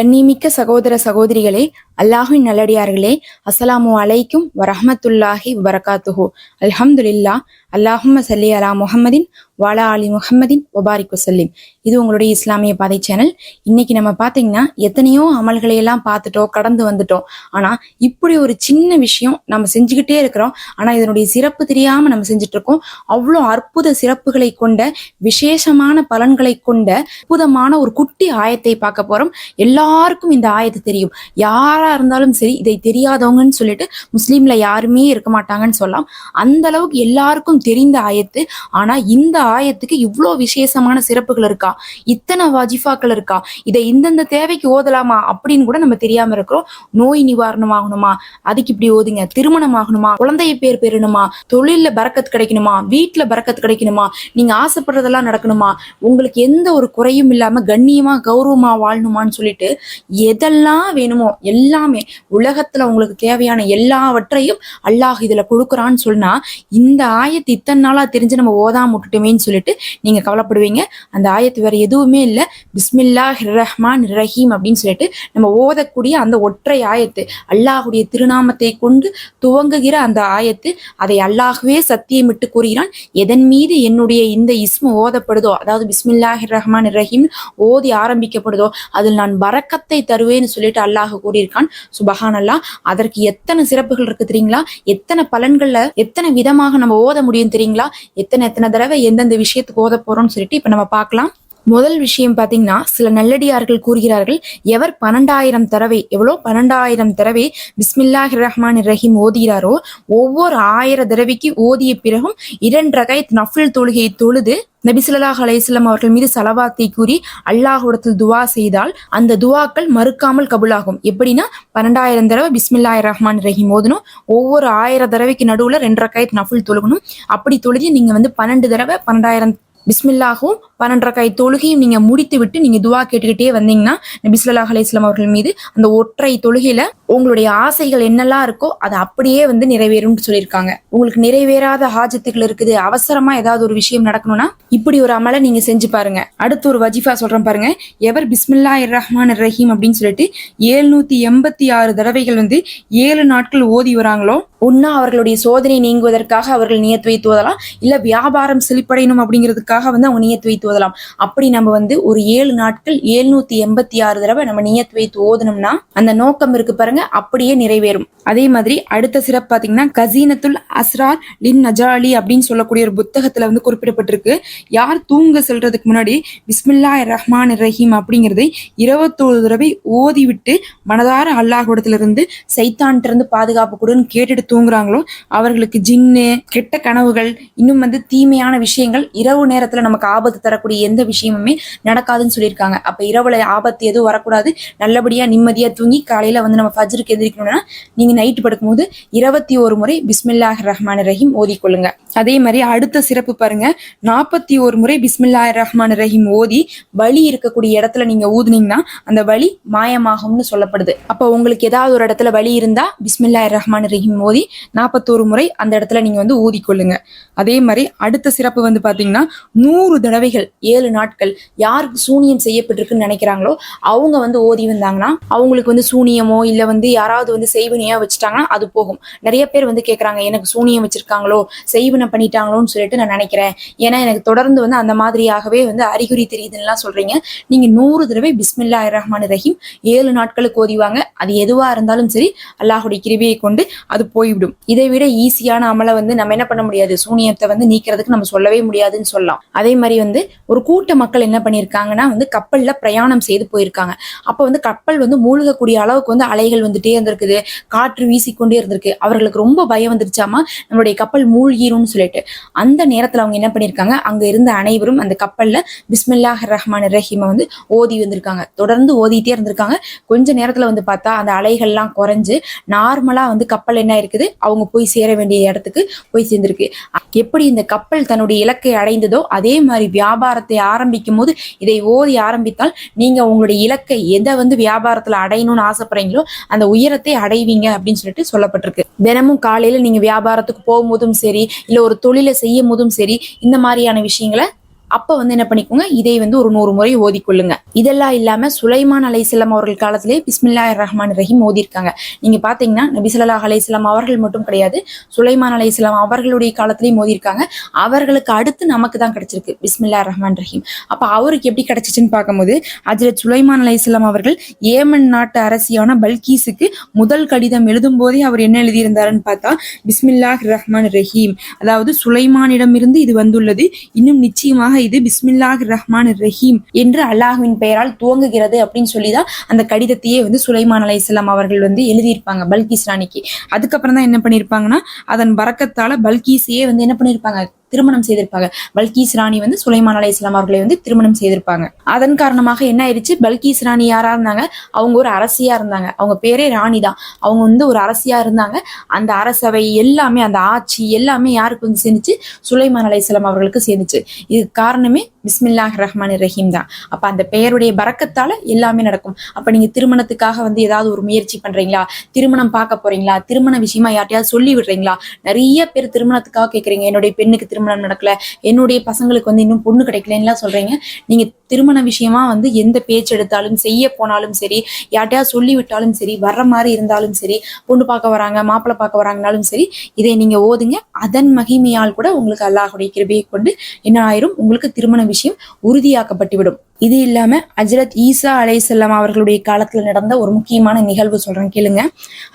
கண்ணிமிக்க சகோதர சகோதரிகளே அல்லாஹின் நல்லடியார்களே அஸ்ஸலாமு அலைக்கும் வரஹமத்துல்லாஹி வரகாத்துஹு அல்ஹம்துலில்லா அல்லாஹும் சல்லி அலா முஹம்மதின் வாலா அலி முஹம்மதின் வபாரிக் வசல்லிம். இது உங்களுடைய இஸ்லாமிய பாதை சேனல் இன்னைக்கு நம்ம பார்த்தீங்கன்னா எத்தனையோ அமல்களை எல்லாம் பார்த்துட்டோம் கடந்து வந்துட்டோம். ஆனா இப்படி ஒரு சின்ன விஷயம் நம்ம செஞ்சுக்கிட்டே இருக்கிறோம். ஆனா இதனுடைய சிறப்பு தெரியாம நம்ம செஞ்சுட்டு இருக்கோம் அவ்வளோ அற்புத சிறப்புகளை கொண்ட விசேஷமான பலன்களை கொண்ட அற்புதமான ஒரு குட்டி ஆயத்தை பார்க்க போறோம். எல்லாருக்கும் இந்த ஆயத்தை தெரியும். யாரா இருந்தாலும் சரி இதை தெரியாதவங்கன்னு சொல்லிட்டு முஸ்லீம்ல யாருமே இருக்க மாட்டாங்கன்னு சொல்லலாம். அந்த அளவுக்கு எல்லாருக்கும் தெரிந்த ஆயத்து. ஆனா இந்த ஆயத்துக்கு இவ்வளோ விசேஷமான சிறப்புகள் இருக்கா? இத்தனை வஜிஃபாக்கள் இருக்கா? இதை இந்தந்த தேவைக்கு ஓதலாமா? அப்படின்னு கூட நம்ம தெரியாம இருக்கிறோம். நோய் நிவாரணம் ஆகணுமா? அதுக்கு இப்படி ஓதுங்க. திருமணம் ஆகணுமா? குழந்தைய பேர் பெறணுமா? தொழில பறக்கத்து கிடைக்கணுமா? வீட்டுல பறக்கத்து கிடைக்கணுமா? நீங்க ஆசைப்படுறதெல்லாம் நடக்கணுமா? உங்களுக்கு எந்த ஒரு குறையும் இல்லாம கண்ணியமா கௌரவமா வாழணுமான்னு சொல்லிட்டு எதெல்லாம் வேணுமோ எல்லாமே உலகத்துல உங்களுக்கு தேவையான எல்லாவற்றையும் அல்லாஹ் இதுல கொடுக்குறான்னு சொன்னா இந்த ஆயத்து இத்தனை நாளா தெரிஞ்சு நம்ம ஓதாம விட்டுட்டோமேன்னு சொல்லிட்டு நீங்க கவலைப்படுவீங்க. அந்த ஆயத்து வேற எதுவுமே இல்ல. பிஸ்மில்லா ரஹ்மான் ரஹீம் அப்படின்னு சொல்லிட்டு நம்ம ஓதக்கூடிய அந்த ஒற்றை ஆயத்து அல்லாஹுடைய திருநாமத்தை கொண்டு துவங்குகிற அந்த ஆயத்து அதை அல்லாஹ்வே சத்தியமிட்டு கூறுகிறான். எதன் மீது என்னுடைய இந்த இஸ்மு ஓதப்படுதோ அதாவது பிஸ்மில்லாஹி ரஹ்மான் ரஹீம் ஓதி ஆரம்பிக்கப்படுதோ அதில் நான் பறக்கத்தை தருவேன்னு சொல்லிட்டு அல்லாஹ் கூறியிருக்கான். சுபஹான் அல்லாஹ் அதற்கு எத்தனை சிறப்புகள் இருக்கு தெரியுங்களா? எத்தனை பலன்கள்ல எத்தனை விதமாக நம்ம ஓத முடியும் தெரியுங்களா? எத்தனை எத்தனை தடவை எந்தெந்த விஷயத்துக்கு ஓத போறோம்னு சொல்லிட்டு இப்ப நம்ம பார்க்கலாம். முதல் விஷயம் பார்த்தீங்கன்னா சில நல்லடியார்கள் கூறுகிறார்கள் எவர் பன்னெண்டாயிரம் தடவை எவ்வளோ பன்னெண்டாயிரம் தடவை பிஸ்மில்லாஹ் ரஹ்மான் ரஹீம் ஓதுகிறாரோ ஒவ்வொரு ஆயிர தடவைக்கு ஓதிய பிறகும் இரண்டு நஃபில் தொழுகையை தொழுது நபிசுல்லாஹ் அலையம் அவர்கள் மீது சலவாத்தை கூறி அல்லாஹுடத்தில் துவா செய்தால் அந்த துவாக்கள் மறுக்காமல் கபுலாகும். எப்படின்னா பன்னெண்டாயிரம் தடவை பிஸ்மில்லாஹ் ரஹ்மான் ரஹீம் ஓதணும் ஒவ்வொரு ஆயிரம் தடவைக்கு நடுவில் ரெண்டு ரக்காயத் நஃபில் தொழுகணும். அப்படி தொழுதி நீங்கள் வந்து பன்னெண்டு தடவை பன்னெண்டாயிரம் பிஸ்மில்லாகவும் பன்னெண்டரை கை தொழுகையும் நீங்க முடித்து விட்டு நீங்க துவா கேட்டுக்கிட்டே வந்தீங்கன்னா நபி ஸல்லல்லாஹு அவர்கள் மீது அந்த ஒற்றை தொழுகையில உங்களுடைய ஆசைகள் என்னெல்லாம் இருக்கோ அது அப்படியே வந்து நிறைவேறும்னு சொல்லியிருக்காங்க. உங்களுக்கு நிறைவேறாத ஹாஜத்துகள் இருக்குது அவசரமா ஏதாவது ஒரு விஷயம் நடக்கணும்னா இப்படி ஒரு அமலை நீங்க செஞ்சு பாருங்க. அடுத்து ஒரு வஜிஃபா சொல்றேன் பாருங்க. எவர் பிஸ்மில்லா ரஹ்மான் ரஹீம் அப்படின்னு சொல்லிட்டு ஏழுநூத்தி எண்பத்தி ஆறு தடவைகள் வந்து ஏழு நாட்கள் ஓதி வராங்களோ ஒன்னா அவர்களுடைய சோதனை நீங்குவதற்காக அவர்கள் நியத்து வைத்து ஓதலாம். இல்ல வியாபாரம் செழிப்படையணும் அப்படிங்கிறதுக்காக வந்து அவங்க நீயத்து வைத்து ஓதலாம். அப்படி நம்ம வந்து ஒரு ஏழு நாட்கள் ஏழ்நூத்தி எண்பத்தி ஆறு தடவை நம்ம நியத்து வைத்து ஓதனோம்னா அந்த நோக்கம் இருக்கு பாருங்க அப்படியே நிறைவேறும். அதே மாதிரி அடுத்த சிறப்பு பாத்தீங்கன்னா கசீனத்துல் அஸ்ரார் லின் நஜாலி அப்படின்னு சொல்லக்கூடிய ஒரு புத்தகத்துல வந்து குறிப்பிடப்பட்டிருக்கு. யார் தூங்க செல்றதுக்கு முன்னாடி பிஸ்மில்லா ரஹ்மான் ரஹீம் அப்படிங்கிறதை இருபத்தோரு தடவை ஓதி விட்டு மனதார அல்லாஹ்விடத்திலிருந்து சைத்தான்ட்ட இருந்து பாதுகாப்பு கொடுன்னு கேட்டுட்டு தூங்குறாங்களோ அவர்களுக்கு ஜின்னு கெட்ட கனவுகள் இன்னும் வந்து தீமையான விஷயங்கள் இரவு நேரத்துல நமக்கு ஆபத்து தரக்கூடிய எந்த விஷயமுமே நடக்காதுன்னு சொல்லியிருக்காங்க. அப்ப இரவுல ஆபத்து எதுவும் வரக்கூடாது. நல்லபடியா நிம்மதியா தூங்கி காலையில வந்து நம்ம ஃபஜ்ருக்கு எந்திரிக்கணும்னா நீங்க நைட்டு படுக்கும்போது இருபத்தி ஒரு முறை பிஸ்மில்லாஹ் ரஹ்மான் ரஹீம் ஓதிக்கொள்ளுங்க. அதே மாதிரி அடுத்த சிறப்பு பாருங்க. நாற்பத்தி ஒரு முறை பிஸ்மில்லாஹ் ரஹ்மான் ரஹீம் ஓதி வலி இருக்கக்கூடிய இடத்துல நீங்க ஊதுனீங்கன்னா அந்த வலி மாயமாகும்னு சொல்லப்படுது. அப்போ உங்களுக்கு ஏதாவது ஒரு இடத்துல வலி இருந்தா பிஸ்மில்லா ரஹ்மான் ரஹீம் ஓதி நாற்பத்தோரு முறை அந்த இடத்துல நீங்க வந்து ஊதிக்கொள்ளுங்க. அதே மாதிரி அடுத்த சிறப்பு வந்து பாத்தீங்கன்னா நூறு தடவைகள் ஏழு நாட்கள் யாருக்கு சூனியம் செய்யப்பட்டிருக்குன்னு நினைக்கிறாங்களோ அவங்க வந்து ஓதி வந்தாங்கன்னா அவங்களுக்கு வந்து சூனியமோ இல்லை வந்து யாராவது வந்து செய்வினையா வச்சுட்டாங்கன்னா அது போகும். நிறைய பேர் வந்து கேட்குறாங்க எனக்கு சூனியம் வச்சிருக்காங்களோ செய்வினை பண்ணிட்டாங்களோன்னு சொல்லிட்டு நான் நினைக்கிறேன். ஏன்னா எனக்கு தொடர்ந்து வந்து அந்த மாதிரியாகவே வந்து அறிகுறி தெரியுதுன்னுலாம் சொல்றீங்க. நீங்க நூறு தடவை பிஸ்மில்லா ரஹ்மான் ரஹீம் ஏழு நாட்களுக்கு ஓதிவாங்க அது எதுவா இருந்தாலும் சரி அல்லாஹுடைய கிருபியை கொண்டு அது போய்விடும். இதை விட ஈஸியான அமலை வந்து நம்ம என்ன பண்ண முடியாது? சூனியத்தை வந்து நீக்கிறதுக்கு நம்ம சொல்லவே முடியாதுன்னு சொல்லலாம். அதே மாதிரி வந்து ஒரு கூட்ட மக்கள் என்ன பண்ணியிருக்காங்கன்னா வந்து கப்பல்ல பிரயாணம் செய்து போயிருக்காங்க. அப்ப வந்து கப்பல் வந்து மூழ்கக்கூடிய அளவுக்கு வந்து அலைகள் வந்துட்டே இருந்திருக்குது. காற்று வீசிக்கொண்டே இருந்திருக்கு. அவர்களுக்கு ரொம்ப பயம் வந்துருச்சாமா? நம்மளுடைய கப்பல் மூழ்கிரும்னு சொல்லிட்டு. அந்த நேரத்துல அவங்க என்ன பண்ணியிருக்காங்க? அங்க இருந்த அனைவரும் அந்த கப்பல்ல பிஸ்மில்லாஹ் ரஹ்மான் ரஹீமை வந்து ஓதி வந்திருக்காங்க. தொடர்ந்து ஓதிட்டே இருந்திருக்காங்க. கொஞ்ச நேரத்துல வந்து பார்த்தா அந்த அலைகள்லாம் குறைஞ்சு நார்மலா வந்து கப்பல் என்ன இருக்குது அவங்க போய் சேர வேண்டிய இடத்துக்கு போய் சேர்ந்திருக்கு. எப்படி இந்த கப்பல் தன்னுடைய இலக்கை அடைந்ததோ அதே மாதிரி வியாபாரத்தை ஆரம்பிக்கும் போது இதை ஓதி ஆரம்பித்தால் நீங்க உங்களுடைய இலக்கை எதை வந்து வியாபாரத்துல அடையணும்னு ஆசைப்படுறீங்களோ அந்த உயரத்தை அடைவீங்க அப்படின்னு சொல்லிட்டு சொல்லப்பட்டிருக்கு. தினமும் காலையில நீங்க வியாபாரத்துக்கு போகும்போதும் சரி இல்ல ஒரு தொழிலை செய்யும் போதும் சரி இந்த மாதிரியான விஷயங்களை அப்ப வந்து என்ன பண்ணிக்கோங்க இதை வந்து ஒரு நூறு முறை ஓதிக்கொள்ளுங்க. இதெல்லாம் இல்லாமல் சுலைமான் அலைஹிஸ்ஸலாம் அவர்கள் காலத்திலே பிஸ்மில்லா ரஹ்மான் ரஹீம் ஓதிருக்காங்க நீங்க பார்த்தீங்கன்னா நபி ஸல்லல்லாஹு அவர்கள் மட்டும் கிடையாது சுலைமான் அலைஹிஸ்ஸலாம் அவர்களுடைய காலத்திலேயும் மோதியிருக்காங்க. அவர்களுக்கு அடுத்து நமக்கு தான் கிடைச்சிருக்கு பிஸ்மில்லா ரஹ்மான் ரஹீம். அப்போ அவருக்கு எப்படி கிடைச்சிச்சுன்னு பார்க்கும்போது அஜரத் சுலைமான் அலைஹிஸ்ஸலாம் அவர்கள் ஏமன் நாட்டு அரசியான பல்கீஸுக்கு முதல் கடிதம் எழுதும் போதே அவர் என்ன எழுதியிருந்தாருன்னு பார்த்தா பிஸ்மில்லாஹ் ரஹ்மான் ரஹீம். அதாவது சுலைமானிடமிருந்து இது வந்துள்ளது இன்னும் நிச்சயமாக இது பிஸ்மில்லாஹ் ரஹ்மான் ரஹீம் என்று அல்லாஹின் பெயரால் துவங்குகிறது அப்படின்னு சொல்லி தான் அந்த கடிதத்தையே வந்து சுலைமான் அலை இஸ்லாம் அவர்கள் வந்து எழுதியிருப்பாங்க பல்கீஸ் ராணிக்கு. அதுக்கப்புறம் தான் என்ன பண்ணியிருப்பாங்கன்னா அதன் பறக்கத்தால் பல்கீஸையே வந்து என்ன பண்ணியிருப்பாங்க திருமணம் செய்திருப்பாங்க. பல்கீஸ் ராணி வந்து சுலைமான் அலை இஸ்லாம் அவர்களை வந்து திருமணம் செய்திருப்பாங்க. அதன் காரணமாக என்ன ஆயிடுச்சு பல்கீஸ் ராணி யாரா இருந்தாங்க? அவங்க ஒரு அரசியா இருந்தாங்க. அவங்க பேரே ராணி தான். அவங்க வந்து ஒரு அரசியா இருந்தாங்க. அந்த அரசவை எல்லாமே அந்த ஆட்சி எல்லாமே யாருக்கு வந்து சேர்ந்துச்சு சுலைமான் அலை இஸ்லாம் அவர்களுக்கு சேர்ந்துச்சு இது காரணமே பிஸ்மில்லாஹ் ரஹ்மான் ரஹீம் தான். அப்ப அந்த பெயருடைய பறக்கத்தால எல்லாமே நடக்கும். அப்ப நீங்க திருமணத்துக்காக வந்து ஏதாவது ஒரு முயற்சி பண்றீங்களா? திருமணம் பார்க்க போறீங்களா? திருமண விஷயமா யார்ட்டையாவது சொல்லி விடுறீங்களா? நிறைய பேர் திருமணத்துக்காக கேக்குறீங்க. என்னுடைய பெண்ணுக்கு திருமணம் நடக்கல. என்னுடைய பசங்களுக்கு வந்து இன்னும் பொண்ணு கிடைக்கலன்னுலாம் சொல்றீங்க. நீங்க திருமண விஷயமா வந்து எந்த பேச்சு எடுத்தாலும் செய்ய போனாலும் சரி யார்ட்டையா சொல்லி விட்டாலும் சரி வர்ற மாதிரி இருந்தாலும் சரி பொண்ணு பார்க்க வராங்க மாப்பிள்ளை பார்க்க வராங்கனாலும் சரி இதை நீங்க ஓதுங்க. அதன் மகிமையால் கூட உங்களுக்கு அல்லாஹுடைய கிருபையை கொண்டு என்ன ஆயிரும்? உங்களுக்கு திருமண விஷயம் உறுதியாக்கப்பட்டுவிடும். இது இல்லாம அஜரத் ஈசா அலைசல்லாம் அவர்களுடைய காலத்துல நடந்த ஒரு முக்கியமான நிகழ்வு சொல்றேன் கேளுங்க.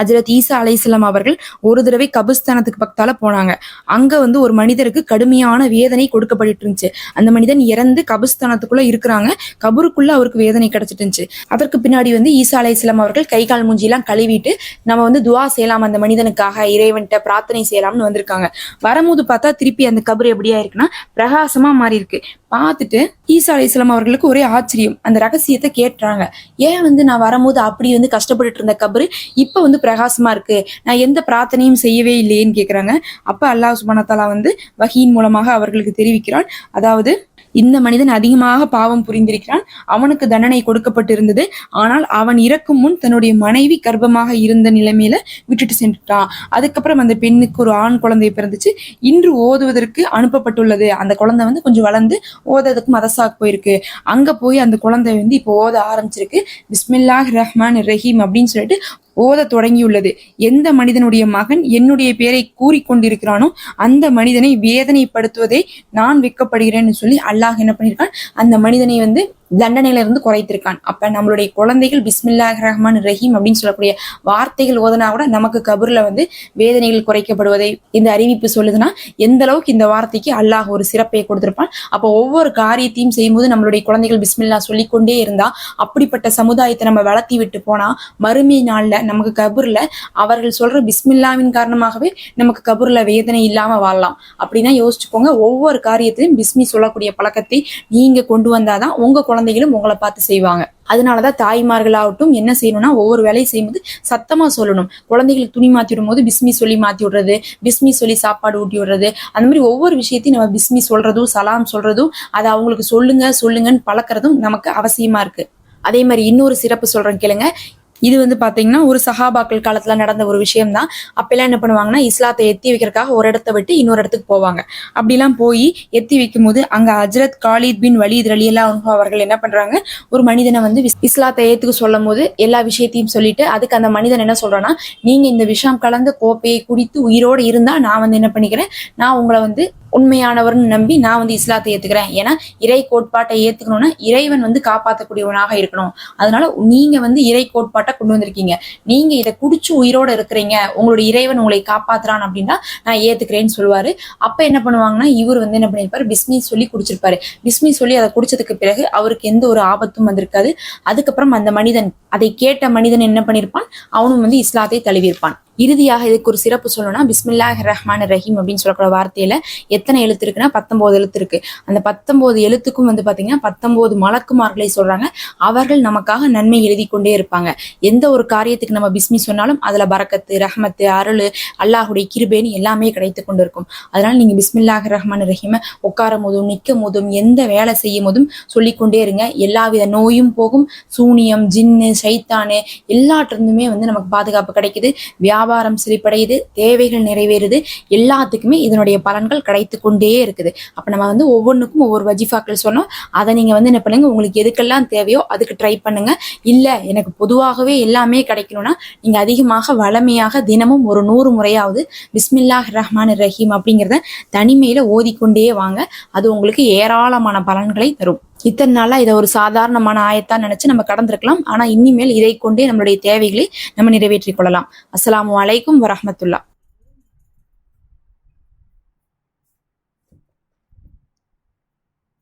அஜரத் ஈசா அலைசல்லாம் அவர்கள் ஒரு தடவை கபிஸ்தானத்துக்கு பக்கத்தால போனாங்க. அங்க வந்து ஒரு மனிதருக்கு கடுமையான வேதனை கொடுக்கப்பட்டு இருந்துச்சு அந்த மனிதன் இறந்து கபிஸ்தானத்துக்குள்ள இருக்கிறாங்க கபருக்குள்ள அவருக்கு வேதனை கிடைச்சிட்டு இருந்துச்சு அதற்கு பின்னாடி வந்து ஈசா அலைசல்லாம் அவர்கள் கை கால் மூஞ்சிலாம் கழுவிட்டு நம்ம வந்து துவா செய்யலாம் அந்த மனிதனுக்காக இறைவன்கிட்ட பிரார்த்தனை செய்யலாம்னு வந்திருக்காங்க. வரும்போது பார்த்தா திருப்பி அந்த கபர் எப்படியா இருக்குன்னா பிரகாசமா மாறி இருக்கு பார்த்துட்டு ஈசா அலைஹிஸ்ஸலாம் அவர்களுக்கு ஒரே ஆச்சரியம். அந்த ரகசியத்தை கேட்டுறாங்க. ஏன் வந்து நான் வரும்போது அப்படி வந்து கஷ்டப்பட்டுட்டு இருந்த கபரு இப்ப வந்து பிரகாசமா இருக்கு? நான் எந்த பிரார்த்தனையும் செய்யவே இல்லையேன்னு கேக்குறாங்க. அப்ப அல்லாஹ் சுபானத்தாலா வந்து வகியின் மூலமாக அவர்களுக்கு தெரிவிக்கிறான். அதாவது இந்த மனிதன் அதிகமாக பாவம் புரிந்திருக்கிறான். அவனுக்கு தண்டனை கொடுக்கப்பட்டிருந்தது. ஆனால் அவன் இறக்கும் முன் தன்னுடைய மனைவி கர்ப்பமாக இருந்த நிலைமையில விட்டுட்டு சென்றுட்டான் அதுக்கப்புறம் அந்த பெண்ணுக்கு ஒரு ஆண் குழந்தை பிறந்துச்சு. இன்று ஓதுவதற்கு அனுப்பப்பட்டுள்ளது. அந்த குழந்தை வந்து கொஞ்சம் வளர்ந்து ஓதுறதுக்கு மதசாக்கு போயிருக்கு. அங்க போய் அந்த குழந்தை வந்து இப்போ ஓத ஆரம்பிச்சிருக்கு. பிஸ்மில்லாஹ் ரஹ்மான் ரஹீம் அப்படின்னு சொல்லிட்டு ஓத தொடங்கியுள்ளது. எந்த மனிதனுடைய மகன் என்னுடைய பேரை கூறிக்கொண்டிருக்கிறானோ அந்த மனிதனை வேதனைப்படுத்துவதை நான் வெட்கப்படுகிறேன்னு சொல்லி அல்லாஹ் என்ன பண்ணியிருக்கான் அந்த மனிதனை வந்து தண்டனையில இருந்து குறைத்திருக்கான். அப்ப நம்மளுடைய குழந்தைகள் பிஸ்மில்லாஹ் ரஹ்மான் ரஹீம் அப்படின்னு சொல்லக்கூடிய வார்த்தைகள் ஓதனா கூட நமக்கு கபூர்ல வந்து வேதனைகள் குறைக்கப்படுவதை இந்த அறிவிப்பு சொல்லுதுன்னா எந்த அளவுக்கு இந்த வார்த்தைக்கு அல்லாஹ் ஒரு சிறப்பை கொடுத்திருப்பான். அப்போ ஒவ்வொரு காரியத்தையும் செய்யும்போது நம்மளுடைய குழந்தைகள் பிஸ்மில்லா சொல்லிக்கொண்டே இருந்தா அப்படிப்பட்ட சமுதாயத்தை நம்ம வளர்த்தி விட்டு போனா மறுமை நாள்ல நமக்கு கபூர்ல அவர்கள் சொல்ற பிஸ்மில்லாவின் காரணமாகவே நமக்கு கபூர்ல வேதனை இல்லாம வாழலாம். அப்படின்னா யோசிச்சுக்கோங்க ஒவ்வொரு காரியத்திலும் பிஸ்மி சொல்லக்கூடிய பழக்கத்தை நீங்க கொண்டு வந்தாதான் உங்க குழந்தைகளும் உங்களை பார்த்து செய்வாங்க. அதனாலதான் தாய்மார்களாகட்டும் என்ன செய்யணும்னா ஒவ்வொரு வேலையும் செய்யும்போது சத்தமா சொல்லணும். குழந்தைகளுக்கு துணி மாத்தி விடும் போது பிஸ்மி சொல்லி மாத்தி விடுறது பிஸ்மி சொல்லி சாப்பாடு ஊட்டி விடுறது அந்த மாதிரி ஒவ்வொரு விஷயத்தையும் நம்ம பிஸ்மி சொல்றதும் சலாம் சொல்றதும் அதை அவங்களுக்கு சொல்லுங்க சொல்லுங்கன்னு பழக்கிறதும் நமக்கு அவசியமா இருக்கு. அதே மாதிரி இன்னொரு சிறப்பு சொல்றேன் கேளுங்க. இது வந்து பாத்தீங்கன்னா ஒரு சஹாபாக்கள் காலத்துல நடந்த ஒரு விஷயம் தான் அப்பெல்லாம் என்ன பண்ணுவாங்கன்னா இஸ்லாத்தை எத்தி வைக்கிறதுக்காக ஒரு இடத்த விட்டு இன்னொரு இடத்துக்கு போவாங்க. அப்படிலாம் போய் எத்தி வைக்கும் போது அங்க ஹஜரத் காலித் பின் வலீத் ரலியல்லா அன்ஹு அவர்கள் என்ன பண்றாங்க ஒரு மனிதனை வந்து இஸ்லாத்தை ஏத்துக்க சொல்லும் போது எல்லா விஷயத்தையும் சொல்லிட்டு அதுக்கு அந்த மனிதன் என்ன சொல்றான்னா நீங்க இந்த விஷம் கலந்த கோப்பையை குடித்து உயிரோடு இருந்தா நான் வந்து என்ன பண்ணிக்கிறேன் நான் உங்களை வந்து உண்மையானவர்னு நம்பி நான் வந்து இஸ்லாத்தை ஏத்துக்கிறேன். ஏன்னா இறை கோட்பாட்டை ஏத்துக்கணும்னா இறைவன் வந்து காப்பாற்றக்கூடியவனாக இருக்கணும். அதனால நீங்க வந்து இறை கோட்பாட்டை கொண்டு வந்திருக்கீங்க. நீங்க இதை குடிச்சு உயிரோட இருக்கிறீங்க. உங்களுடைய இறைவன் உங்களை காப்பாத்துறான் அப்படின்னா நான் ஏத்துக்கிறேன்னு சொல்லுவாரு. அப்ப என்ன பண்ணுவாங்கன்னா இவர் வந்து என்ன பண்ணிருப்பாரு? பிஸ்மி சொல்லி குடிச்சிருப்பாரு. பிஸ்மி சொல்லி அதை குடிச்சதுக்கு பிறகு அவருக்கு எந்த ஒரு ஆபத்தும் வந்திருக்காது. அதுக்கப்புறம் அந்த மனிதன் அதை கேட்ட மனிதன் என்ன பண்ணிருப்பான்? அவனும் வந்து இஸ்லாத்தை தழுவியிருப்பான். இறுதியாக இதுக்கு ஒரு சிறப்பு சொல்லணும்னா பிஸ்மில்லா ரஹ்மான் ரஹீம் அப்படின்னு சொல்லக்கூடிய வார்த்தையில எத்தனை எழுத்து இருக்குன்னா பத்தொன்பது எழுத்து இருக்கு. அந்த பத்தொன்பது எழுத்துக்கும் வந்து பாத்தீங்கன்னா பத்தொன்பது மலக்குமார்களை சொல்றாங்க. அவர்கள் நமக்காக நன்மை எழுதி கொண்டே இருப்பாங்க. எந்த ஒரு காரியத்துக்கு நம்ம பிஸ்மி சொன்னாலும் அதுல பறக்கத்து ரஹ்மத்து அருள் அல்லாஹுடைய கிருபேன்னு எல்லாமே கிடைத்து கொண்டு இருக்கும் அதனால நீங்க பிஸ்மில்லாஹ் ரஹ்மான் ரஹீம உட்காரும் போதும் நிற்கும் போதும் எந்த வேலை செய்யும் போதும் சொல்லிக்கொண்டே இருங்க. எல்லாவித நோயும் போகும். சூனியம் ஜின்னு சைத்தானு எல்லாட்டிருந்துமே வந்து நமக்கு பாதுகாப்பு கிடைக்குது. வியாபாரம் வியாபாரம் செழிப்படையுது தேவைகள் நிறைவேறுது எல்லாத்துக்குமே இதனுடைய பலன்கள் கிடைத்து கொண்டே இருக்குது. அப்போ நம்ம வந்து ஒவ்வொன்றுக்கும் ஒவ்வொரு வஜிஃபாக்கள் சொன்னோம். அதை நீங்கள் வந்து என்ன பண்ணுங்க உங்களுக்கு எதுக்கெல்லாம் தேவையோ அதுக்கு ட்ரை பண்ணுங்க. இல்லை எனக்கு பொதுவாகவே எல்லாமே கிடைக்கணும்னா நீங்கள் அதிகமாக வளமையாக தினமும் ஒரு நூறு முறையாவது பிஸ்மில்லாஹ் ரஹ்மான் ரஹீம் அப்படிங்கிறத தனிமையில் ஓதிக்கொண்டே வாங்க. அது உங்களுக்கு ஏராளமான பலன்களை தரும். இத்தனை நாளா இதை ஒரு சாதாரணமான ஆயத்தா நினைச்சு நம்ம கடந்திருக்கலாம். ஆனா இனிமேல் இதை கொண்டே நம்மளுடைய தேவைகளை நம்ம நிறைவேற்றிக் கொள்ளலாம். அஸ்லாம் அலைக்கும் வரமத்துல்லா